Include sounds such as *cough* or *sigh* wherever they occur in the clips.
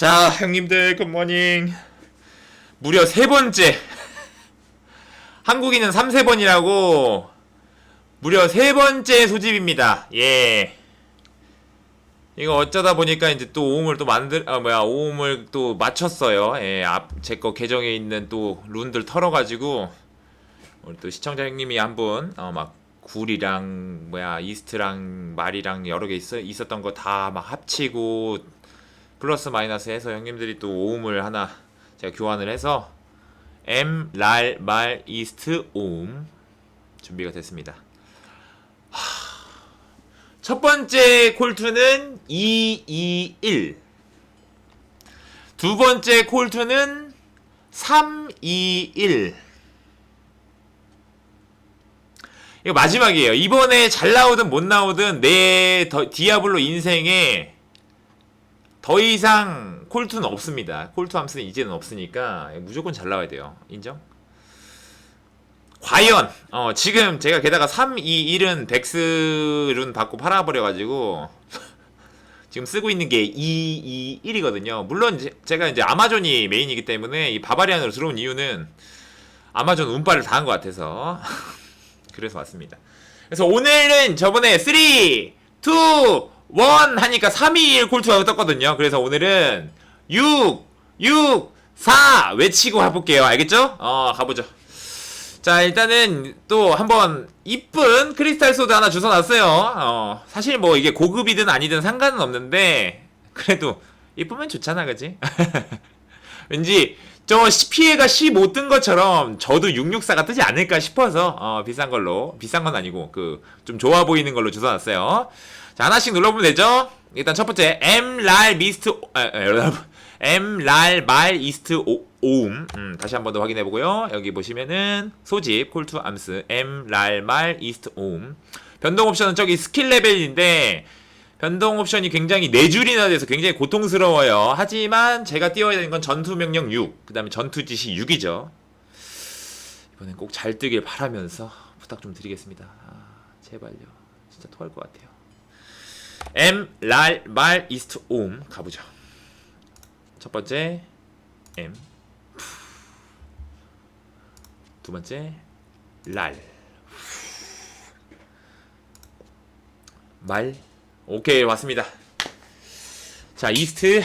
자, 형님들 굿모닝. 무려 세 번째. 한국인은 3, 세 번이라고 무려 세 번째 소집입니다. 예. 이거 어쩌다 보니까 이제 또 오음을 또 만들 아 뭐야 오음을 또 맞췄어요. 예, 앞제 거 계정에 있는 또 룬들 털어가지고 우리 또 시청자 형님이 한 분 어막 굴이랑 뭐야 이스트랑 말이랑 여러 개 있어 있었던 거 다 막 합치고 플러스 마이너스 해서 형님들이 또 오음을 하나 제가 교환을 해서 M 랄 말 이스트 오음 준비가 됐습니다. 하... 첫 번째 콜투는 221. 두 번째 콜투는 321. 이거 마지막이에요. 이번에 잘 나오든 못 나오든 내 더, 디아블로 인생에 더 이상 콜투는 없습니다. 콜투 함수는 이제는 없으니까 무조건 잘 나와야 돼요. 인정? 과연 어 지금 제가 게다가 3, 2, 1은 덱스룬 받고 팔아버려가지고 *laughs* 지금 쓰고 있는 게 2, 2, 1이거든요. 물론 제, 제가 이제 아마존이 메인이기 때문에 이 바바리안으로 들어온 이유는 아마존 운빨을 다한것 같아서 *laughs* 그래서 왔습니다. 그래서 오늘은 저번에 3, 2, 1 하니까 3, 2, 1 콜투가 떴거든요. 그래서 오늘은 6, 6, 4 외치고 가볼게요. 알겠죠? 어 가보죠. 자 일단은 또 한번 이쁜 크리스탈 소드 하나 주워놨어요 어, 사실 뭐 이게 고급이든 아니든 상관은 없는데 그래도 이쁘면 좋잖아 그지? *laughs* 왠지 저 피해가 15 뜬 것처럼 저도 664가 뜨지 않을까 싶어서 어, 비싼 걸로 비싼 건 아니고 그 좀 좋아 보이는 걸로 주워놨어요 자 하나씩 눌러보면 되죠? 일단 첫 번째 M 랄 미스트 여러분 M 랄 말 이스트 오, 음, 다시 한 번 더 확인해 보고요. 여기 보시면은 소집 콜투 암스 M 랄 말 이스트 오음 변동 옵션은 저기 스킬 레벨인데 변동 옵션이 굉장히 네 줄이나 돼서 굉장히 고통스러워요. 하지만 제가 띄워야 되는 건 전투 명령 6 그 다음에 전투 지시 6이죠. 이번엔 꼭 잘 뜨길 바라면서 부탁 좀 드리겠습니다. 아, 제발요. 진짜 토할 것 같아요 M 랄 말 이스트 오음 가보죠 첫 번째 M 두 번째 랄 말. 오케이 왔습니다. 자 이스트.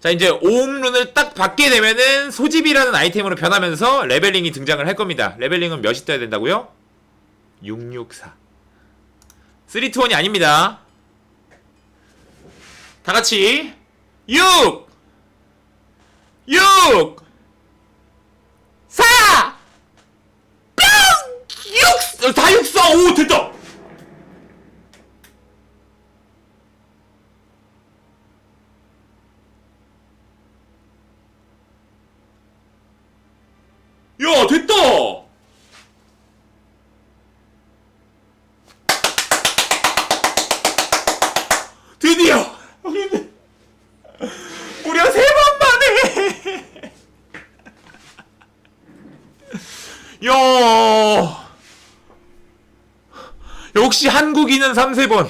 자 이제 오음룬을 딱 받게 되면은 소집이라는 아이템으로 변하면서 레벨링이 등장을 할 겁니다. 레벨링은 몇이 떠야 된다고요? 664. 3, 2, 1이 아닙니다. 다 같이 6 6 4 뿅! 6다6 4오 됐다. 야 됐다. 드디어 우리는 무려 세 번 만에 *laughs* 야 역시 한국인은 3세 번.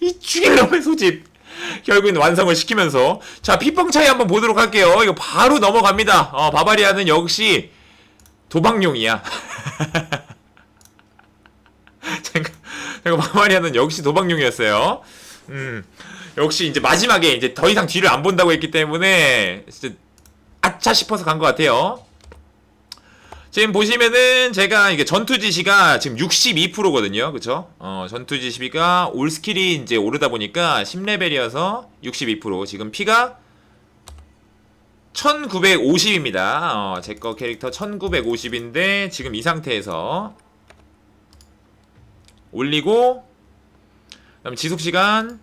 이 죽일놈의 소집. 결국엔 완성을 시키면서 자 피뻥 차이 한번 보도록 할게요. 이거 바로 넘어갑니다. 어, 바바리아는 역시 도박용이야. *laughs* 제가, 제가 바바리아는 역시 도박용이었어요. 음, 역시 이제 마지막에 이제 더 이상 뒤를 안 본다고 했기 때문에 진짜 아차 싶어서 간 것 같아요. 지금 보시면은 제가 이게 전투 지시가 지금 62%거든요. 그쵸? 어, 전투 지시가 올 스킬이 이제 오르다 보니까 10레벨이어서 62% 지금 피가 1950입니다. 어, 제 거 캐릭터 1950인데 지금 이 상태에서 올리고 그다음 지속 시간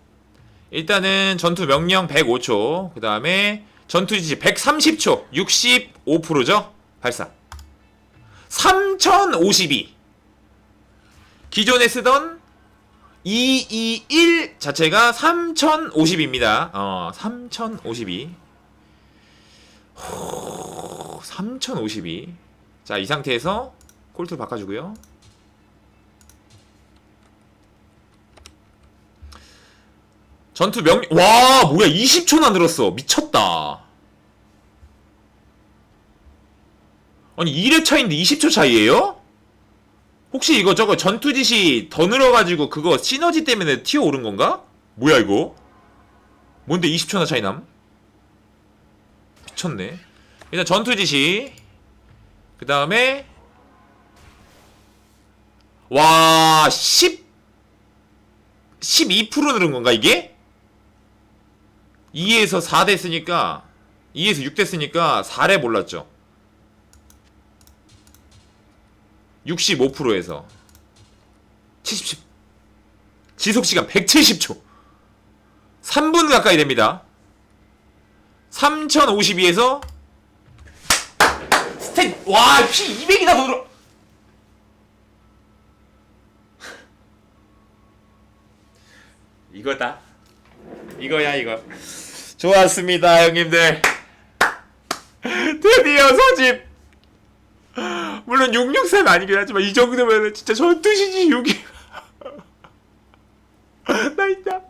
일단은 전투 명령 105초. 그 다음에 전투 지시 130초. 65%죠? 발사. 3052 기존에 쓰던 221 자체가 3050입니다. 어, 3052 3052 자, 이 상태에서 콜트를 바꿔주고요. 전투 명, 와, 뭐야, 20초나 늘었어. 미쳤다. 아니, 1회 차인데 20초 차이에요? 혹시 이거 저거 전투 지시 더 늘어가지고 그거 시너지 때문에 튀어 오른 건가? 뭐야, 이거? 뭔데 20초나 차이 남? 미쳤네. 일단 전투 지시. 그 다음에, 와, 10, 12% 늘은 건가, 이게? 2에서 4 됐으니까 2에서 6 됐으니까 4래 몰랐죠. 65%에서 70 지속 시간 170초. 3분 가까이 됩니다. 3052에서 스택 와 피 200이나 더 들어. *laughs* 이거다 이거야 이거. 좋았습니다 형님들. 드디어 소집. 물론 663 아니긴 하지만 이 정도면 진짜 절뜻이지 6이. *laughs* 나 있다.